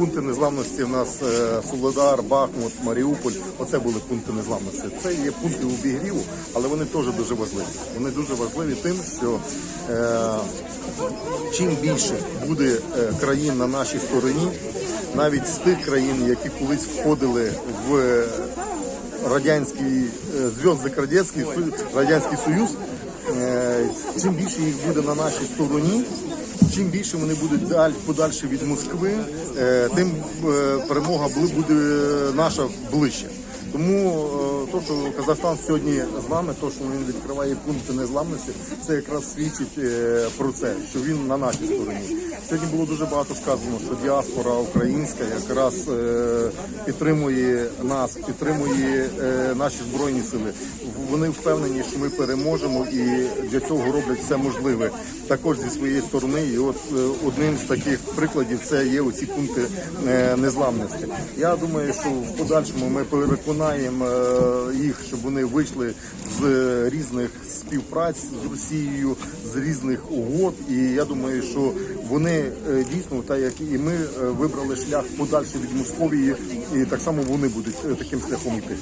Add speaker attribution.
Speaker 1: пункти незламності. У нас е, Солодар, Бахмут, Маріуполь. Оце були пункти незламності. Це є пункти обігріву, але вони теж дуже важливі. Вони дуже важливі тим, що е, чим більше буде е, країн на нашій стороні, навіть з тих країн, які колись входили в радянський е, зв'язок Радянський Радянський Союз, е, чим більше їх буде на нашій стороні, чим більше вони будуть даль, подальше від Москви, е, тим е, перемога буде наша ближче. Тому е, то, що Казахстан сьогодні з нами, то, що він відкриває пункти незламності, це якраз свідчить е, про це, що він на нашій стороні. Сьогодні було дуже багато сказано, що діаспора українська якраз е, підтримує нас, підтримує е, наші збройні сили. Вони впевнені, що ми переможемо, і для цього роблять все можливе також зі своєї сторони. І от одним з таких прикладів це є оці пункти незламності. Я думаю, що в подальшому ми переконаємо їх, щоб вони вийшли з різних співпраць з Росією, з різних угод. І я думаю, що вони е, дійсно, так як і ми, е, вибрали шлях подальше від Московії, і так само вони будуть е, таким шляхом йти.